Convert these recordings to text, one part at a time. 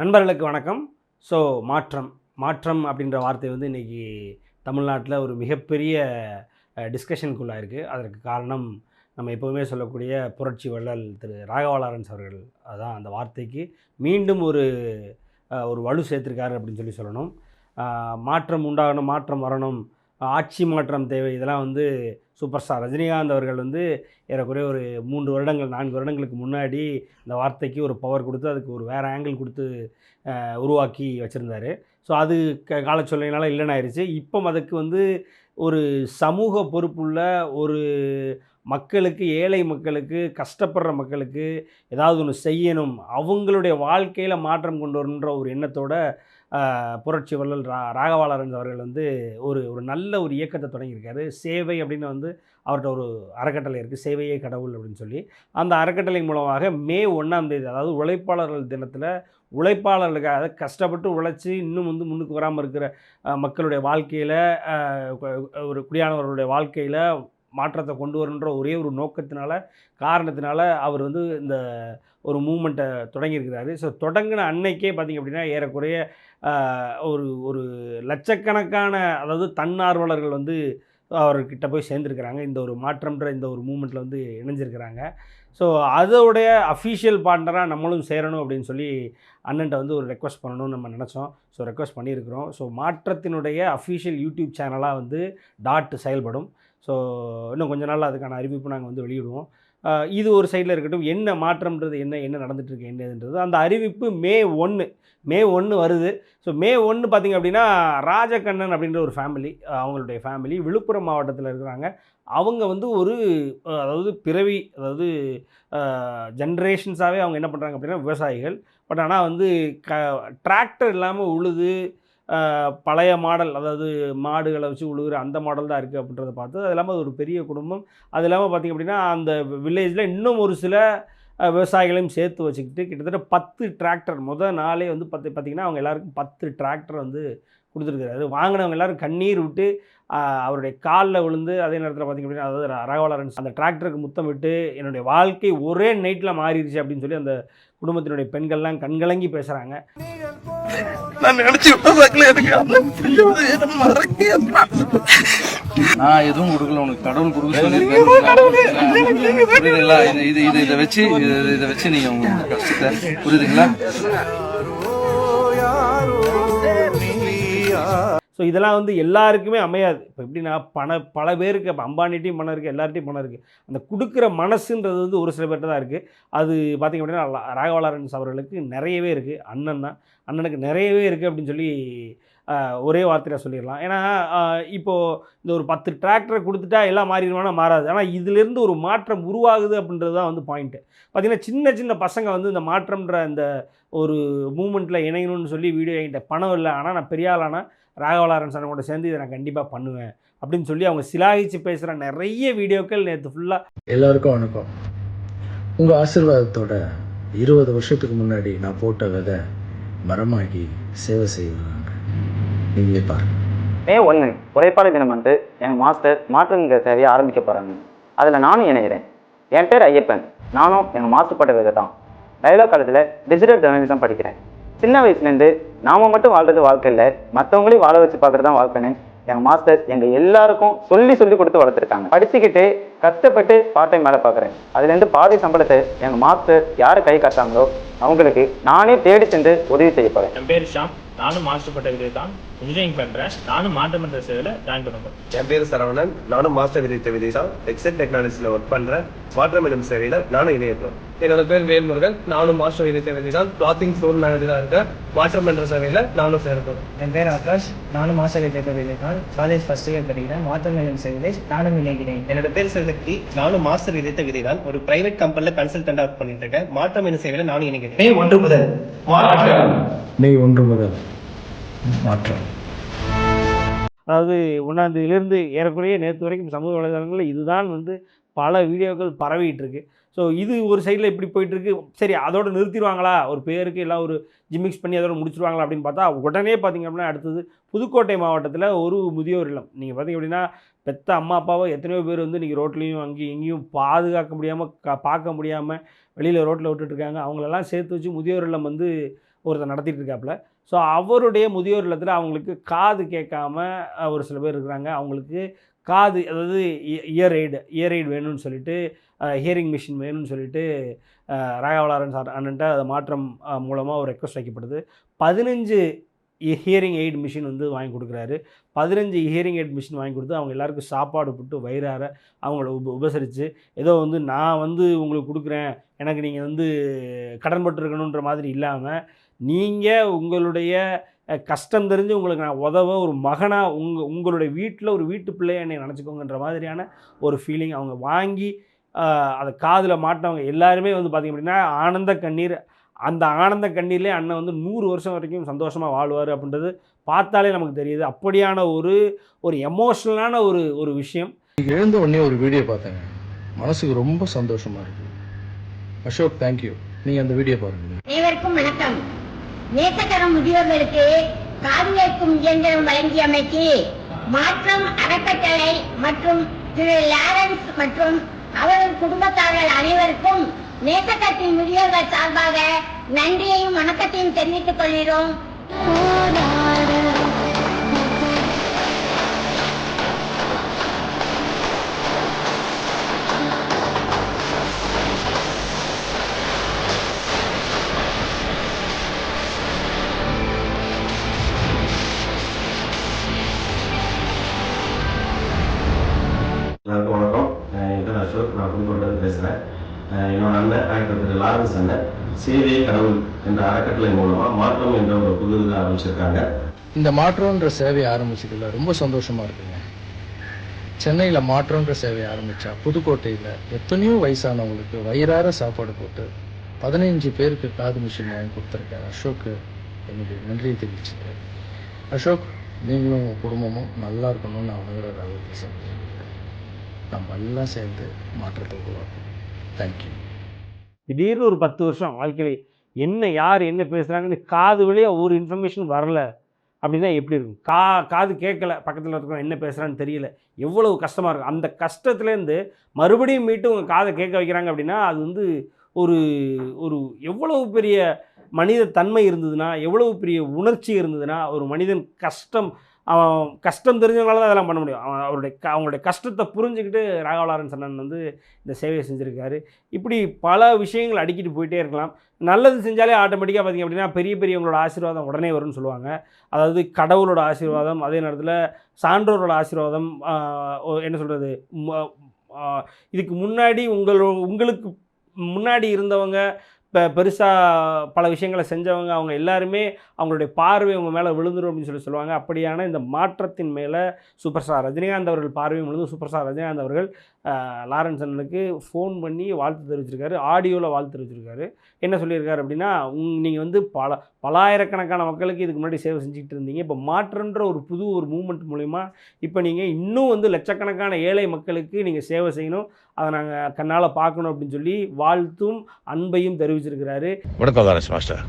நண்பர்களுக்கு வணக்கம். ஸோ மாற்றம் மாற்றம் அப்படின்ற வார்த்தை வந்து இன்றைக்கி தமிழ்நாட்டில் ஒரு மிகப்பெரிய டிஸ்கஷனுக்குள்ளாக இருக்குது அதற்கு காரணம் நம்ம எப்போவுமே சொல்லக்கூடிய புரட்சி வள்ளல் திரு ராகவலாரன்ஸ் அவர்கள். அதான் அந்த வார்த்தைக்கு மீண்டும் ஒரு ஒரு வலு சேர்த்துருக்காரு அப்படின்னு சொல்லி சொல்லணும். மாற்றம் உண்டாகணும் மாற்றம் வரணும் ஆட்சி மாற்றம் தேவை. இதெல்லாம் வந்து சூப்பர் ஸ்டார். ரஜினிகாந்த் அவர்கள் வந்து ஏறக்குறைய ஒரு மூன்று வருடங்கள் நான்கு வருடங்களுக்கு முன்னாடி இந்த வார்த்தைக்கு ஒரு பவர் கொடுத்து அதுக்கு ஒரு வேறு ஆங்கிள் கொடுத்து உருவாக்கி வச்சுருந்தார். ஸோ அது க காலச்சொல்லையினால இல்லைன்னு ஆயிடுச்சு இப்போ அதுக்கு வந்து ஒரு சமூக பொறுப்புள்ள ஒரு மக்களுக்கு ஏழை மக்களுக்கு கஷ்டப்படுற மக்களுக்கு ஏதாவது ஒன்று செய்யணும். அவங்களுடைய வாழ்க்கையில் மாற்றம் கொண்டு வரணுன்ற ஒரு எண்ணத்தோட புரட்சி வள்ளல் ரா ராகவாளரன் அவர்கள் வந்து ஒரு ஒரு நல்ல ஒரு இயக்கத்தை தொடங்கியிருக்காரு. சேவை அப்படின்னு வந்து அவர்கிட்ட ஒரு அறக்கட்டளை இருக்குது சேவையே கடவுள் அப்படின்னு சொல்லி. அந்த அறக்கட்டளை மூலமாக மே ஒன்றாம் தேதி அதாவது உழைப்பாளர்கள் தினத்தில் உழைப்பாளர்களுக்காக கஷ்டப்பட்டு உழைச்சி இன்னும் வந்து முன்னுக்கு வராமல் இருக்கிற மக்களுடைய வாழ்க்கையில் ஒரு குடியானவர்களுடைய வாழ்க்கையில் மாற்றத்தை கொண்டு வரணுன்ற ஒரே ஒரு நோக்கத்தினால காரணத்தினால அவர் வந்து இந்த ஒரு மூமெண்ட்டை தொடங்கியிருக்கிறாரு. ஸோ தொடங்கின அன்னைக்கே பார்த்திங்க அப்படின்னா ஏறக்குறைய ஒரு ஒரு லட்சக்கணக்கான அதாவது தன்னார்வலர்கள் வந்து அவர்கிட்ட போய் சேர்ந்துருக்கிறாங்க. இந்த ஒரு மாற்றம்ன்ற இந்த ஒரு மூமெண்ட்டில் வந்து இணைஞ்சிருக்கிறாங்க. ஸோ அதோடைய அஃபீஷியல் பார்ட்னராக நம்மளும் சேரணும் அப்படின்னு சொல்லி அண்ணன்ட்ட வந்து ஒரு ரெக்வஸ்ட் பண்ணணும்னு நம்ம நினச்சோம். ஸோ ரெக்வஸ்ட் பண்ணியிருக்கிறோம். ஸோ மாற்றத்தினுடைய அஃபீஷியல் யூடியூப் சேனலாக வந்து டாட் செயல்படும். ஸோ இன்னும் கொஞ்ச நாள் அதுக்கான அறிவிப்பு நாங்கள் வந்து வெளியிடுவோம். இது ஒரு சைடில் இருக்கட்டும் என்ன மாற்றம்ன்றது என்ன என்ன நடந்துட்டு என்னதுன்றது. அந்த அறிவிப்பு மே ஒன்று மே ஒன்று வருது. ஸோ மே ஒன்று பார்த்திங்க அப்படின்னா ராஜகண்ணன் அப்படின்ற ஒரு ஃபேமிலி அவங்களுடைய ஃபேமிலி விழுப்புரம் மாவட்டத்தில் இருக்கிறாங்க. அவங்க வந்து ஒரு அதாவது பிறவி அதாவது ஜென்ரேஷன்ஸாகவே அவங்க என்ன பண்ணுறாங்க அப்படின்னா விவசாயிகள். பட் ஆனால் வந்து க டிராக்டர் இல்லாமல் உழுது பழைய மாடல் அதாவது மாடுகளை வச்சு உழுகுற அந்த மாடல் தான் இருக்குது அப்படின்றத பார்த்து அது இல்லாமல் அது ஒரு பெரிய குடும்பம். அது இல்லாமல் பார்த்திங்க அப்படின்னா அந்த வில்லேஜில் இன்னும் ஒரு சில விவசாயிகளையும் சேர்த்து வச்சுக்கிட்டு கிட்டத்தட்ட பத்து டிராக்டர் முத நாளே வந்து பத்து பார்த்திங்கன்னா அவங்க எல்லாருக்கும் பத்து டிராக்டர் வந்து கொடுத்துருக்காரு வாங்கினவங்க எல்லாரும் கண்ணீர் விட்டு அவருடைய காலில் விழுந்து அதே நேரத்தில் பார்த்திங்க அப்படின்னா அதாவது ரகவலரன் அந்த டிராக்டருக்கு முத்தம் விட்டு என்னுடைய வாழ்க்கை ஒரே நைட்டில் மாறிடுச்சு அப்படின்னு சொல்லி அந்த குடும்பத்தினுடைய பெண்கள்லாம் கண்கலங்கி பேசுகிறாங்க நான் நினைச்சு பார்க்கல எனக்கு. நான் எதுவும் கொடுக்கல உனக்கு கடவுள் கொடுக்க சொல்லியிருக்காரு புரியுதுங்களா? இது இது இது வச்சு இது வச்சு நீங்க உங்க கஷ்டத்தை புரியுதுங்களா? ஸோ இதெல்லாம் வந்து எல்லாருக்குமே அமையாது. இப்போ எப்படின்னா பண பல பேருக்கு இப்போ அம்பானிட்டையும் பணம் இருக்குது எல்லார்ட்டையும் பணம் இருக்குது அந்த கொடுக்குற மனசுன்றது வந்து ஒரு சில பேர்கிட்ட தான் இருக்குது அது பார்த்திங்க அப்படின்னா ராகவலாரன்ஸ் அவர்களுக்கு நிறையவே இருக்குது அண்ணன் தான். அண்ணனுக்கு நிறையவே இருக்குது அப்படின்னு சொல்லி ஒரே வார்த்தையில் சொல்லிடலாம். ஏன்னா இப்போது இந்த ஒரு பத்து டிராக்டரை கொடுத்துட்டா எல்லாம் மாறிடுவானா மாறாது. ஆனால் இதிலேருந்து ஒரு மாற்றம் உருவாகுது அப்படின்றது தான் வந்து பாயிண்ட்டு பார்த்திங்கன்னா சின்ன சின்ன பசங்க வந்து இந்த மாற்றம்ன்ற இந்த ஒரு மூமெண்ட்டில் இணையணும்னு சொல்லி வீடியோ என்கிட்ட பணம் இல்லை. ஆனால் நான் பெரிய ஆளானா ராகவலாரன் சார் கூட சேர்ந்து இதை நான் கண்டிப்பாக பண்ணுவேன் அப்படின்னு சொல்லி அவங்க சிலாகிச்சு பேசுகிற நிறைய வீடியோக்கள் நேற்று ஃபுல்லாக எல்லாருக்கும் வணக்கம். உங்கள் ஆசீர்வாதத்தோட இருபது வருஷத்துக்கு முன்னாடி நான் போட்ட விதை மரமாகி சேவை செய்வாங்க. நீங்களே பாருங்க. மே ஒன்று உழைப்பாளர் தினம் வந்து என் மாஸ்டர் மாற்றுங்கிற சேவையை ஆரம்பிக்க போகிறாங்க அதில் நானும் இணைகிறேன். என் பேர் ஐயப்பன். நானும் எங்கள் மாஸ்டர் பட்ட விதை தான் டைலாக் காலத்தில் டிஜிட்டல் ஜேர்னலிசம் படிக்கிறேன். சின்ன வயசுலேருந்து நாம மட்டும் வாழ்றது வாழ்க்கை இல்லை. மற்றவங்களையும் வாழ வச்சு பார்க்குறது தான் வாழ்க்கைன்னு எங்கள் மாஸ்டர் எங்கள் எல்லாருக்கும் சொல்லி சொல்லி கொடுத்து வளர்த்துருக்காங்க. படிச்சுக்கிட்டு கஷ்டப்பட்டு பார்ட் டைம் வேலை பார்க்குறேன். அதுலேருந்து பாதி சம்பளத்தை எங்கள் மாஸ்டர் யார் கை காட்டாங்களோ அவங்களுக்கு நானே தேடி சென்று உதவி செய்ய போகிறேன் என் பேர் ஷாம். நானும் மாஸ்டர் பட்ட விதை தான். இன்ஜினியரிங் பண்றேன். நானும் மாற்றம் என்ற சேவையில் ஜாயின் பண்ண போறேன் என் பேர் சரவணன். நானும் மாஸ்டர் விதித்த விதை தான் எக்ஸெட் டெக்னாலஜியில் ஒர்க் பண்ணுறேன் வாட்டர் மெலும் சேவையில் நானும் இணையத்தோம் என்னோட பேர் வேல்முருகன். நானும் மாஸ்டர் விதை சேவை தான் கிளாத்திங் ஸ்டோர் மேனேஜராக இருக்கேன். மாற்றம் என்ற சேவையில் நானும் சேர்ந்தோம் என் பேர் ஆகாஷ். நானும் master Vijay Vijayakanth college first year படிக்கிறேன். மாற்றம் மேலும் சேவை நானும் இணைகிறேன். என்னோட பேர் சிவசக்தி நானும் மாஸ்டர் விதைத்த விதை தான் ஒரு பிரைவேட் கம்பெனில கன்சல்டன்ட் ஒர்க் பண்ணிட்டு இருக்கேன். மாற்றம் என்ற சேவையில நானும் இணைக்கிறேன் மே ஒன்று முதல் மே ஒன்று முதல் மாற்றம். அதாவது ஒன்றாந்தேதியிலேருந்து ஏறக்குறைய நேற்று வரைக்கும் சமூக வலைதளங்களில் இதுதான் வந்து பல வீடியோக்கள் பரவிட்டு இருக்கு ஸோ இது ஒரு சைடில் இப்படி போயிட்டு இருக்கு சரி அதோட நிறுத்திடுவாங்களா? ஒரு பேருக்கு எல்லாம் ஒரு ஜிமிக்ஸ் பண்ணி அதோட முடிச்சிருவாங்களா அப்படின்னு பார்த்தா உடனே பார்த்தீங்க அப்படின்னா அடுத்தது புதுக்கோட்டை மாவட்டத்தில் ஒரு முதியோர் இல்லம். நீங்கள் பார்த்தீங்க அப்படின்னா பெத்த அம்மா அப்பாவை எத்தனையோ பேர் வந்து இன்றைக்கி ரோட்லேயும் அங்கேயும் இங்கேயும் பாதுகாக்க முடியாமல் க பார்க்க முடியாமல் வெளியில் ரோட்டில் விட்டுட்ருக்காங்க அவங்களெல்லாம் சேர்த்து வச்சு முதியோர் இல்லம் வந்து ஒருத்தர் நடத்திட்டு இருக்காப்புல. ஸோ அவருடைய முதியோர் இல்லத்தில் அவங்களுக்கு காது கேட்காம ஒரு சில பேர் இருக்கிறாங்க. அவங்களுக்கு காது அதாவது இயர் எய்டு இயர் எய்டு வேணும்னு சொல்லிட்டு ஹியரிங் மிஷின் வேணும்னு சொல்லிட்டு ராகவலாரன் சார் அண்ணன்ட்ட அதை மாற்றம் மூலமாக ஒரு ரெக்வஸ்ட் வைக்கப்படுது பதினஞ்சு ஹியரிங் எய்ட் மிஷின் வந்து வாங்கி கொடுக்குறாரு. பதினஞ்சு ஹியரிங் எய்ட் மிஷின் வாங்கி கொடுத்து அவங்க எல்லாருக்கும் சாப்பாடு போட்டு வயிறார அவங்கள உப உபசரித்து ஏதோ வந்து நான் வந்து உங்களுக்கு கொடுக்குறேன் எனக்கு நீங்கள் வந்து கடன்பட்டு இருக்கணுன்ற மாதிரி இல்லாமல் நீங்கள் உங்களுடைய கஷ்டம் தெரிஞ்சு உங்களுக்கு நான் உதவ ஒரு மகனாக உங்கள் உங்களுடைய வீட்டில் ஒரு வீட்டு பிள்ளையை என்னை நினச்சிக்கோங்கன்ற மாதிரியான ஒரு ஃபீலிங் அவங்க வாங்கி அதை காதில் மாட்டினவங்க எல்லாருமே வந்து பார்த்திங்க அப்படின்னா ஆனந்த கண்ணீர் அந்த ஆனந்த கண்ணீர்லேயே அண்ணன் வந்து நூறு வருஷம் வரைக்கும் சந்தோஷமாக வாழ்வார் அப்படின்றது பார்த்தாலே நமக்கு தெரியுது. அப்படியான ஒரு ஒரு எமோஷ்னலான ஒரு ஒரு விஷயம். எழுந்த உடனே ஒரு வீடியோ பார்த்தேங்க. மனசுக்கு ரொம்ப சந்தோஷமா இருக்கு. அசோக் தேங்க்யூ நீங்க அந்த வீடியோ பாருங்க. அனைவருக்கும் வணக்கம். நேசக்கரம் முதியோர்களுக்கு காது கேட்கும் இயந்திரம் வழங்கியமைக்கு மாற்றம் அறக்கட்டளை மற்றும் திரு லாரன்ஸ் மற்றும் அவரது குடும்பத்தார்கள் அனைவருக்கும் நேசக்கத்தின் முதியோர்கள் சார்பாக நன்றியையும் வணக்கத்தையும் தெரிவித்துக் கொள்கிறோம். அண்ணன் கடவுள் என்ற அறக்கட்டளை மூலமா மாற்றம் என்ற ஒரு புது ஆரம்பிச்சிருக்காங்க. இந்த மாற்றம்ன்ற சேவையை ஆரம்பிச்சதுல ரொம்ப சந்தோஷமா இருக்குங்க. சென்னையில் மாற்றம்ன்ற சேவையை ஆரம்பிச்சா புதுக்கோட்டையில் எத்தனையோ வயசானவங்களுக்கு வயிறார சாப்பாடு போட்டு பதினைஞ்சு பேருக்கு காது மிஷின் வாங்கி கொடுத்துருக்கேன் அசோக்கு என்னுடைய நன்றியை தெரிவிச்சுட்டேன் அசோக் நீங்களும் உங்கள் குடும்பமும் நல்லா இருக்கணும்னு நான் உணர்கிற அளவுக்கு சொல்றேன் நம்ம எல்லாம் சேர்ந்து மாற்றத்தை உருவாக்கணும். தேங்க்யூ திடீர்னு ஒரு பத்து வருஷம் வாழ்க்கையில் என்ன யார் என்ன பேசுகிறாங்கன்னு காது வழியாக ஒரு இன்ஃபர்மேஷன் வரல. அப்படின்னா எப்படி இருக்கும்? கா காது கேட்கல. பக்கத்தில் இருக்கிறவங்க என்ன பேசுகிறான்னு தெரியல. எவ்வளவு கஷ்டமாக இருக்கும். அந்த கஷ்டத்துலேருந்து மறுபடியும் மீட்டு உங்கள் காதை கேட்க வைக்கிறாங்க அப்படின்னா அது வந்து ஒரு ஒரு எவ்வளவு பெரிய மனித தன்மை இருந்ததுன்னா எவ்வளவு பெரிய உணர்ச்சி இருந்ததுன்னா ஒரு மனிதன் கஷ்டம் அவன் கஷ்டம் தெரிஞ்சவங்களால தான் அதெல்லாம் பண்ண முடியும். அவன் அவருடைய க அவங்களுடைய கஷ்டத்தை புரிஞ்சுக்கிட்டு ராகவலாரன் சன்னன் வந்து இந்த சேவையை செஞ்சுருக்காரு. இப்படி பல விஷயங்கள் அடிக்கிட்டு போயிட்டே இருக்கலாம். நல்லது செஞ்சாலே ஆட்டோமேட்டிக்காக பார்த்திங்க அப்படின்னா பெரிய பெரியவங்களோட ஆசீர்வாதம் உடனே வரும்னு சொல்லுவாங்க. அதாவது கடவுளோட ஆசீர்வாதம் அதே நேரத்தில் சான்றோரோட ஆசீர்வாதம் என்ன சொல்கிறது இதுக்கு முன்னாடி உங்களோ உங்களுக்கு முன்னாடி இருந்தவங்க இப்போ பெருசாக பல விஷயங்களை செஞ்சவங்க அவங்க எல்லாருமே அவங்களுடைய பார்வை அவங்க மேலே விழுந்துரும் அப்படின்னு சொல்லி சொல்லுவாங்க. அப்படியான இந்த மாற்றத்தின் மேலே சூப்பர் ஸ்டார் ரஜினிகாந்த் அவர்கள் பார்வையும் விழுந்து சூப்பர் ஸ்டார் ரஜினிகாந்த் அவர்கள் லாரன்ஸ் அண்ணனுக்கு ஃபோன் பண்ணி வாழ்த்து தெரிவிச்சிருக்காரு ஆடியோவில் வாழ்த்து தெரிவிச்சிருக்காரு. என்ன சொல்லியிருக்காரு அப்படின்னா உங் நீங்கள் வந்து பல பலாயிரக்கணக்கான மக்களுக்கு இதுக்கு முன்னாடி சேவை செஞ்சுக்கிட்டு இருந்தீங்க. இப்போ மாற்றன்ற ஒரு புது ஒரு மூமெண்ட் மூலிமா இப்போ நீங்கள் இன்னும் வந்து லட்சக்கணக்கான ஏழை மக்களுக்கு நீங்கள் சேவை செய்யணும். அதை நாங்கள் கண்ணால் பார்க்கணும் அப்படின்னு சொல்லி வாழ்த்தும் அன்பையும் தெரிவிச்சிருக்கிறாரு. வணக்கம் லாரன்ஸ் மாஸ்டர்.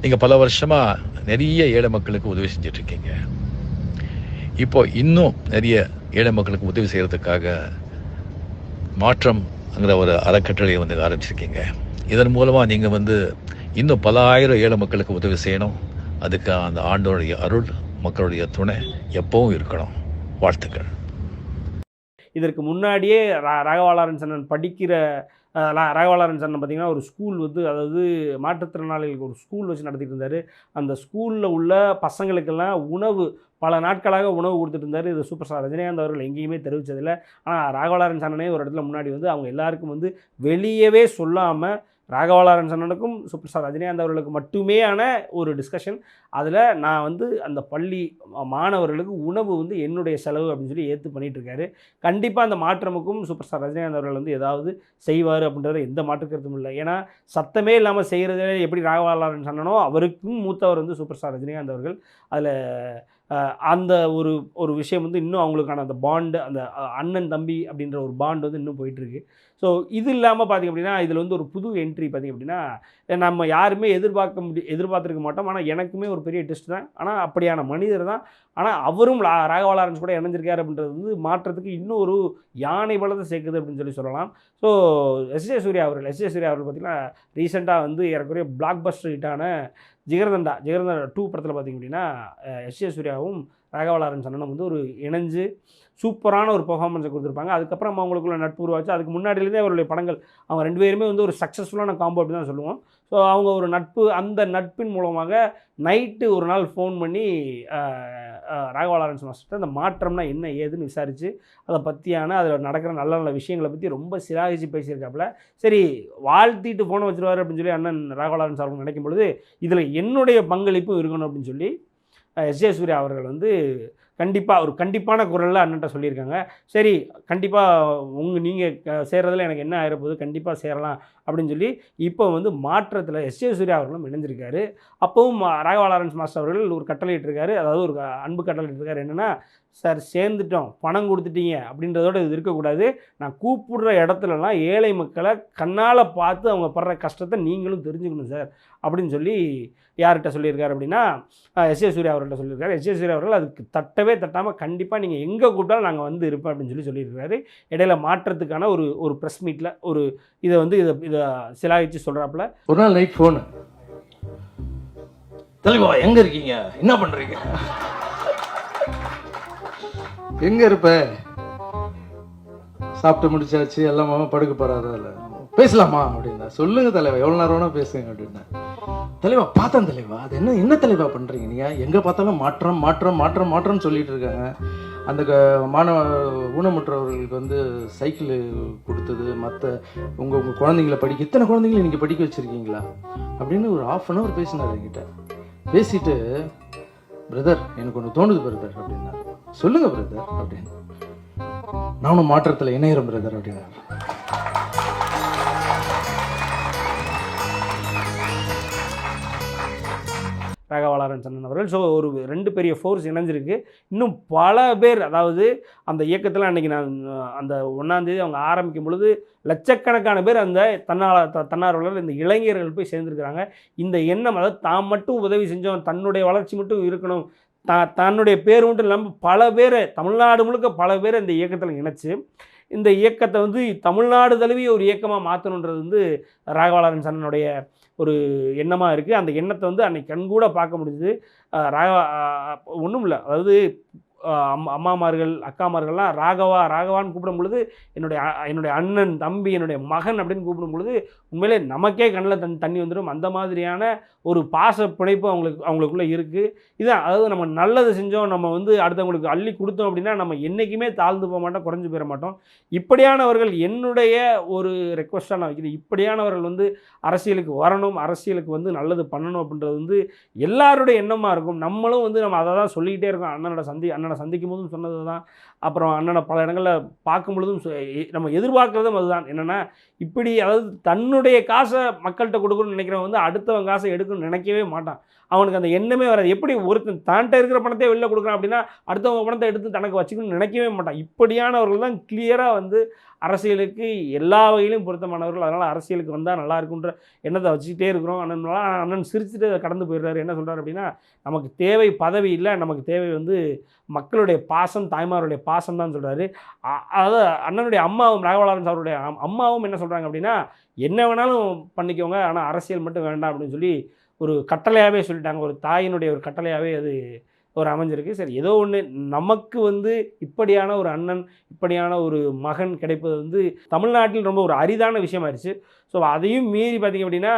நீங்கள் பல வருஷமாக நிறைய ஏழை மக்களுக்கு உதவி செஞ்சிட்ருக்கீங்க இப்போ இன்னும் நிறைய ஏழை மக்களுக்கு உதவி செய்கிறதுக்காக மாற்றம்ங்கிற ஒரு அறக்கட்டளையை வந்து ஆரம்பிச்சிருக்கீங்க. இதன் மூலமாக நீங்கள் வந்து இன்னும் பல ஆயிரம் ஏழை மக்களுக்கு உதவி செய்யணும். அதுக்கு அந்த ஆண்டோடைய அருள் மக்களுடைய துணை எப்பவும் இருக்கணும். வாழ்த்துக்கள். இதற்கு முன்னாடியே ரா ராகவாலாரன் சன்னன் படிக்கிற ராகவாலாரன் சன்னன் பார்த்திங்கன்னா ஒரு ஸ்கூல் வந்து அதாவது மாற்றுத்திறனாளிகளுக்கு ஒரு ஸ்கூல் வச்சு நடத்திட்டு இருந்தார். அந்த ஸ்கூலில் உள்ள பசங்களுக்கெல்லாம் உணவு பல நாட்களாக உணவு கொடுத்துட்டு இருந்தார். இது சூப்பர் ஸ்டார் ரஜினிகாந்த் அவர்கள் எங்கேயுமே தெரிவித்ததில்லை ஆனால் ராகவலாரன் சன்னனே ஒரு இடத்துல முன்னாடி வந்து அவங்க எல்லாருக்கும் வந்து வெளியவே சொல்லாமல் ராகவலாரன் சன்னனுக்கும் சூப்பர் ஸ்டார் ரஜினிகாந்த் அவர்களுக்கு மட்டுமேயான ஒரு டிஸ்கஷன் அதில் நான் வந்து அந்த பள்ளி மாணவர்களுக்கு உணவு வந்து என்னுடைய செலவு அப்படின்னு சொல்லி ஏற்று பண்ணிகிட்ருக்காரு கண்டிப்பாக அந்த மாற்றமுக்கும் சூப்பர் ஸ்டார் ரஜினிகாந்த் அவர்கள் வந்து ஏதாவது செய்வார் அப்படின்றத எந்த மாற்றுக்கருத்தும் இல்லை. ஏன்னா சத்தமே இல்லாமல் செய்கிறதே எப்படி ராகவலாரன் சன்னனோ அவருக்கும் மூத்தவர் வந்து சூப்பர் ஸ்டார் ரஜினிகாந்த் அவர்கள். அதில் அந்த ஒரு ஒரு விஷயம் வந்து இன்னும் அவங்களுக்கான அந்த பாண்டு அந்த அண்ணன் தம்பி அப்படின்ற ஒரு பாண்ட் வந்து இன்னும் போயிட்டுருக்கு. ஸோ இது இல்லாமல் பார்த்திங்க அப்படின்னா இதில் வந்து ஒரு புது என்ட்ரி பார்த்திங்க அப்படின்னா நம்ம யாருமே எதிர்பார்க்க முடி எதிர்பார்த்துருக்க மாட்டோம். ஆனால் எனக்குமே ஒரு பெரிய டெஸ்ட் தான். ஆனால் அப்படியான மனிதர் தான் ஆனால் அவரும் ராகவா லாரன்ஸ் கூட இணைஞ்சிருக்காரு அப்படின்றது வந்து மாற்றத்துக்கு இன்னும் ஒரு யானை பலத்தை சேர்க்குது அப்படின்னு சொல்லி சொல்லலாம். ஸோ எஸ் ஜே சூர்யா அவர்கள் எஸ் ஜே சூர்யா அவர்கள் பார்த்திங்கன்னா ரீசெண்டாக வந்து ஏறக்குறைய பிளாக் பஸ்டர் ஹிட்டான ஜிகர்தண்டா ஜிகர்தண்டா டூ படத்தில் பார்த்திங்க அப்படின்னா எஸ் ஜே சூர்யாவும் ராகவா லாரன்ஸ் அண்ணனும் வந்து ஒரு இணைஞ்சு சூப்பரான ஒரு பெர்ஃபார்மன்ஸை கொடுத்துருப்பாங்க. அதுக்கப்புறம் அவங்களுக்குள்ள நட்பு உருவாச்சு. அதுக்கு முன்னாடியிலேருந்தே அவருடைய படங்கள் அவங்க ரெண்டு பேருமே வந்து ஒரு சக்ஸஸ்ஃபுல்லான காம்போ அப்படின்னு தான் சொல்லுவோம். ஸோ அவங்க ஒரு நட்பு அந்த நட்பின் மூலமாக நைட்டு ஒரு நாள் ஃபோன் பண்ணி ராகவா லாரன்ஸ் மாஸ்டர் அந்த மாற்றம்னா என்ன ஏதுன்னு விசாரித்து அதை பற்றியான அதில் நடக்கிற நல்ல நல்ல விஷயங்களை பற்றி ரொம்ப சிலாகிச்சு பேசியிருக்காப்புல. சரி வாழ்த்திட்டு ஃபோனை வச்சுருவார் அப்படின்னு சொல்லி அண்ணன் ராகவா லாரன்ஸ் அவர்கள் நினைக்கும் பொழுது இதில் என்னுடைய பங்களிப்பும் இருக்கணும் அப்படின்னு சொல்லி எஸ் ஜே சூர்யா அவர்கள் வந்து கண்டிப்பாக ஒரு கண்டிப்பான குரலில் அண்ணன்ட்ட சொல்லியிருக்காங்க. சரி கண்டிப்பாக உங்கள் நீங்கள் சேர்றதில் எனக்கு என்ன ஆயிரப்போகுது? கண்டிப்பாக சேரலாம் அப்படின்னு சொல்லி இப்போ வந்து மாற்றத்தில் எஸ். ஏ சூர்யா அவர்களும் இணைஞ்சிருக்காரு. அப்போவும் ராகவா லாரன்ஸ் மாஸ்டர் அவர்கள் ஒரு கட்டளையிட்டிருக்காரு. அதாவது ஒரு அன்பு கட்டளையிட்டிருக்காரு. என்னென்னா சார் சேர்ந்துட்டோம். பணம் கொடுத்துட்டீங்க. அப்படின்றதோட இது இருக்கக்கூடாது. நான் கூப்பிடுற இடத்துலலாம் ஏழை மக்களை கண்ணால் பார்த்து அவங்க படுற கஷ்டத்தை நீங்களும் தெரிஞ்சுக்கணும் சார். அப்படின்னு சொல்லி யார்கிட்ட சொல்லியிருக்காரு அப்படின்னா எஸ். ஏ. சூர்யா அவர்கிட்ட சொல்லியிருக்காரு. எஸ். ஏ. சூர்யா அவர்கள் அதுக்கு தட்டவே தட்டாமல் கண்டிப்பாக நீங்கள் எங்கே கூப்பிட்டாலும் நாங்கள் வந்து இருப்போம் அப்படின்னு சொல்லி சொல்லியிருக்காரு. இடையில மாற்றத்துக்கான ஒரு ஒரு ப்ரெஸ் மீட்டில் ஒரு இதை வந்து இதை இதை சிலாகிச்சு சொல்கிறாப்புல ஒரு நாள் நைட் ஃபோனு தலைவா எங்கே இருக்கீங்க? என்ன பண்ணுறீங்க எங்க இருப்ப? சாப்பிட்டு முடிச்சாச்சு எல்லாம் படுக்க போறாத பேசலாமா அப்படின்னா சொல்லுங்க தலைவா எவ்வளவு நேரம் வேணா பேசுங்க அப்படின்னா. தலைவா பார்த்தேன் தலைவா அது என்ன என்ன தலைவா பண்றீங்க நீங்க? எங்க பார்த்தாலும் மாற்றம் மாற்றம் மாற்றம் மாற்றம்னு சொல்லிட்டு இருக்காங்க. அந்த க- மாணவ ஊனமுற்றவர்களுக்கு வந்து சைக்கிள் கொடுத்தது மற்ற உங்கள் உங்கள் குழந்தைங்கள படிக்க இத்தனை குழந்தைங்கள நீங்கள் படிக்க வச்சுருக்கீங்களா? அப்படின்னு ஒரு ஆஃப் அன் ஹவர் பேசினார் என்கிட்ட. பேசிட்டு பிரதர் எனக்கு ஒன்று தோணுது பிரதர் அப்படின்னா சொல்லுங்க பிரதர் அப்படின்னு. நானும் மாற்றத்தில் இணையிறேன் பிரதர் அப்படின்னாரு ராகவாளரன் சந்தன் அவர்கள். ஸோ ஒரு ரெண்டு பெரிய ஃபோர்ஸ் இணைஞ்சிருக்கு. இன்னும் பல பேர் அதாவது அந்த இயக்கத்தில் அன்றைக்கி நான் அந்த ஒன்றாந்தேதி அவங்க ஆரம்பிக்கும் பொழுது லட்சக்கணக்கான பேர் அந்த தன்னால த- தன்னார்வலர் இந்த இளைஞர்கள் போய் சேர்ந்துருக்கிறாங்க. இந்த எண்ணம் அதாவது தான் மட்டும் உதவி செஞ்சோம் தன்னுடைய வளர்ச்சி மட்டும் இருக்கணும் த தன்னுடைய பேர் மட்டும் இல்லாமல் பல பேரை தமிழ்நாடு முழுக்க பல பேரை இந்த இயக்கத்தில் இணைச்சு இந்த இயக்கத்தை வந்து தமிழ்நாடு தழுவிய ஒரு இயக்கமாக மாற்றணுன்றது வந்து ராகவாளரன் சன்னனுடைய ஒரு எண்ணமாக இருக்குது அந்த எண்ணத்தை வந்து அன்னைக்கு கண்கூட பார்க்க முடிஞ்சுது. ராக ராகவா ஒன்றும் இல்லை அதாவது அம்மாமார்கள் அக்காமார்கள்லாம் ராகவா ராகவான்னு கூப்பிடும் பொழுது என்னுடைய என்னுடைய அண்ணன் தம்பி என்னுடைய மகன் அப்படின்னு கூப்பிடும் பொழுது உண்மையிலே நமக்கே கண்ணில் தண்ணி தண்ணி வந்துடும் அந்த மாதிரியான ஒரு பாச பிணைப்பு அவங்களுக்கு அவங்களுக்குள்ளே இருக்குது இதான் அதாவது நம்ம நல்லது செஞ்சோம் நம்ம வந்து அடுத்தவங்களுக்கு அள்ளி கொடுத்தோம் அப்படின்னா நம்ம என்றைக்குமே தாழ்ந்து போக மாட்டோம் குறைஞ்சு போயிட மாட்டோம். இப்படியானவர்கள் என்னுடைய ஒரு ரெக்வஸ்ட்டாக நான் வைக்கிறேன். இப்படியானவர்கள் வந்து அரசியலுக்கு வரணும் அரசியலுக்கு வந்து நல்லது பண்ணணும் அப்படின்றது வந்து எல்லாருடைய எண்ணமாக இருக்கும். நம்மளும் வந்து நம்ம அதை தான் சொல்லிக்கிட்டே இருக்கோம். அண்ணனோட சந்தி அண்ணனோட சந்திக்கும் போதும் சொன்னது தான் அப்புறம் அண்ணனை பல இடங்களில் பார்க்கும் பொழுதும் சொ- எ- நம்ம எதிர்பார்க்குறதும் அதுதான். என்னென்னா இப்படி அதாவது தன்னுடைய காசை மக்கள்கிட்ட கொடுக்கணும்னு நினைக்கிறவன் வந்து அடுத்தவன் காசை எடுக்கணும்னு நினைக்கவே மாட்டான். அவனுக்கு அந்த எண்ணமே வராது. எப்படி ஒருத்தன் தான்கிட்ட இருக்கிற பணத்தை வெளில கொடுக்குறான் அப்படின்னா அடுத்தவங்க பணத்தை எடுத்து தனக்கு வச்சுக்கணும்னு நினைக்கவே மாட்டான். இப்படியானவர்கள் தான் கிளியராக வந்து அரசியலுக்கு எல்லா வகையிலும் பொருத்தமானவர்கள். அதனால் அரசியலுக்கு வந்தால் நல்லா இருக்குன்ற எண்ணத்தை வச்சுக்கிட்டே இருக்கிறோம். அண்ணன் அண்ணன் சிரிச்சுட்டு கடந்து போயிடுறாரு. என்ன சொல்கிறார் அப்படின்னா நமக்கு தேவை பதவி இல்லை. நமக்கு தேவை வந்து மக்களுடைய பாசம் தாய்மாருடைய பாசம் தான் சொல்கிறாரு அதாவது அண்ணனுடைய அம்மாவும் ராகவலாரன் அவருடைய அம்மாவும் என்ன சொல்கிறாங்க அப்படின்னா என்ன வேணாலும் பண்ணிக்கோங்க ஆனால் அரசியல் மட்டும் வேண்டாம் அப்படின்னு சொல்லி ஒரு கட்டளையாகவே சொல்லிட்டாங்க. ஒரு தாயினுடைய ஒரு கட்டளையாகவே அது ஒரு அமைஞ்சிருக்கு. சரி ஏதோ ஒன்று நமக்கு வந்து இப்படியான ஒரு அண்ணன் இப்படியான ஒரு மகன் கிடைப்பது வந்து தமிழ்நாட்டில் ரொம்ப ஒரு அரிதான விஷயமாயிருச்சு. ஸோ அதையும் மீறி பார்த்திங்க அப்படின்னா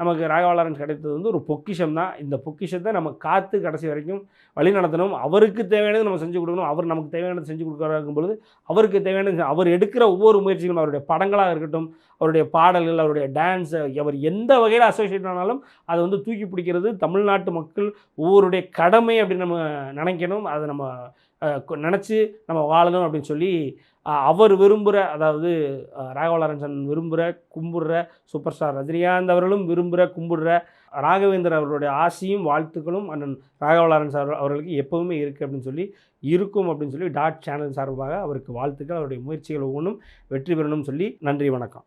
நமக்கு ராகவாளரன் கிடைத்தது வந்து ஒரு பொக்கிஷம் தான். இந்த பொக்கிஷத்தை நம்ம காத்து கடைசி வரைக்கும் வழி நடத்தணும். அவருக்கு தேவையானது நம்ம செஞ்சு கொடுக்கணும். அவர் நமக்கு தேவையானது செஞ்சு கொடுக்குறாருக்கும் பொழுது அவருக்கு தேவையானது அவர் எடுக்கிற ஒவ்வொரு முயற்சிகளும் அவருடைய படங்களாக இருக்கட்டும் அவருடைய பாடல்கள் அவருடைய டான்ஸ் அவர் எந்த வகையில் அசோசியேட் ஆனாலும் அதை வந்து தூக்கி பிடிக்கிறது தமிழ்நாட்டு மக்கள் ஒவ்வொருடைய கடமை அப்படின்னு நம்ம நினைக்கணும். அதை நம்ம நினச்சி நம்ம வாழணும் அப்படின்னு சொல்லி அவர் விரும்புகிற அதாவது அஹ், விரும்புகிற கும்பிடுற சூப்பர் ஸ்டார் ரஜினிகாந்த் அவர்களும் விரும்புகிற கும்பிடுற ராகவேந்தர் அவர்களுடைய ஆசையும் வாழ்த்துக்களும் அண்ணன் ராகவலாரன் சார் அவர்களுக்கு எப்போவுமே இருக்குது அப்படின்னு சொல்லி இருக்கும் அப்படின்னு சொல்லி டாட் சேனல் சார்பாக அவருக்கு வாழ்த்துக்கள் அவருடைய முயற்சிகள் ஒவ்வொன்றும் வெற்றி பெறணும்னு சொல்லி நன்றி வணக்கம்.